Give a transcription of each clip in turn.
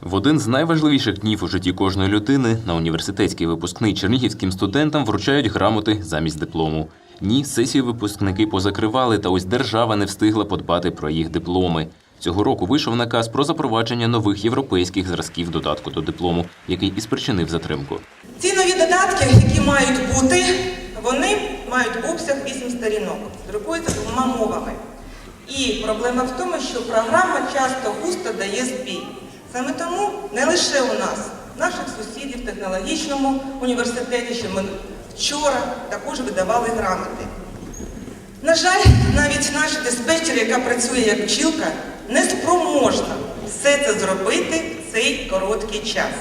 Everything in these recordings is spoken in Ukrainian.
В один з найважливіших днів у житті кожної людини на університетський випускний чернігівським студентам вручають грамоти замість диплому. Ні, сесію випускники позакривали, та ось держава не встигла подбати про їх дипломи. Цього року вийшов наказ про запровадження нових європейських зразків додатку до диплому, який і спричинив затримку. Ці нові додатки, які мають бути, вони мають обсяг 8 сторінок, друкуються двома мовами. І проблема в тому, що програма часто густо дає збій. Саме тому не лише у нас, наших сусідів в технологічному університеті, що ми вчора також видавали грамоти. На жаль, навіть наша диспетчер, яка працює як бджілка, не спроможна все це зробити в цей короткий час.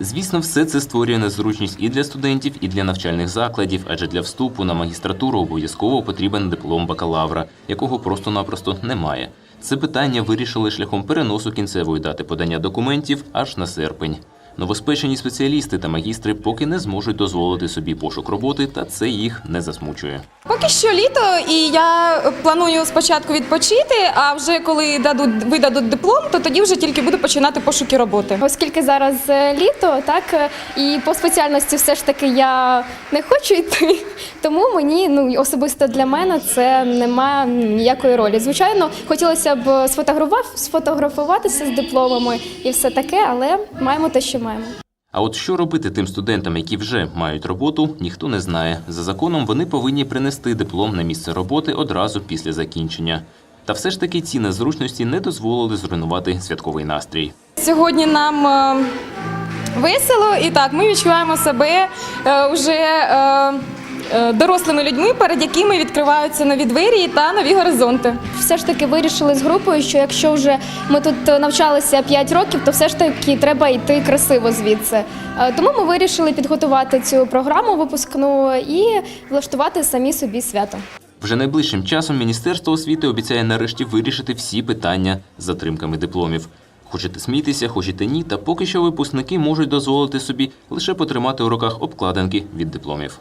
Звісно, все це створює незручність і для студентів, і для навчальних закладів, адже для вступу на магістратуру обов'язково потрібен диплом бакалавра, якого просто-напросто немає. Це питання вирішили шляхом переносу кінцевої дати подання документів аж на серпень. Новоспечені спеціалісти та магістри поки не зможуть дозволити собі пошук роботи, та це їх не засмучує. Поки що літо, і я планую спочатку відпочити. А вже коли дадуть видадуть диплом, то тоді вже тільки буду починати пошуки роботи. Оскільки зараз е, літо, так е, і по спеціальності все ж таки я не хочу йти, тому мені ну особисто для мене це немає ніякої ролі. Звичайно, хотілося б сфотографуватися з дипломами і все таке, але маємо те, що маємо. А от що робити тим студентам, які вже мають роботу, ніхто не знає. За законом вони повинні принести диплом на місце роботи одразу після закінчення. Та все ж таки ці незручності не дозволили зруйнувати святковий настрій. Сьогодні нам е, весело, і так ми відчуваємо себе вже е, е, дорослими людьми, перед якими відкриваються нові двері та нові горизонти. Все ж таки вирішили з групою, що якщо вже ми тут е, навчалися 5 років, то все ж таки треба йти красиво звідси. Е, Тому ми вирішили підготувати цю програму випускну і влаштувати самі собі свято. Вже найближчим часом Міністерство освіти обіцяє нарешті вирішити всі питання з затримками дипломів. Хочете смійтеся, хочете ні, та поки що випускники можуть дозволити собі лише потримати у руках обкладинки від дипломів.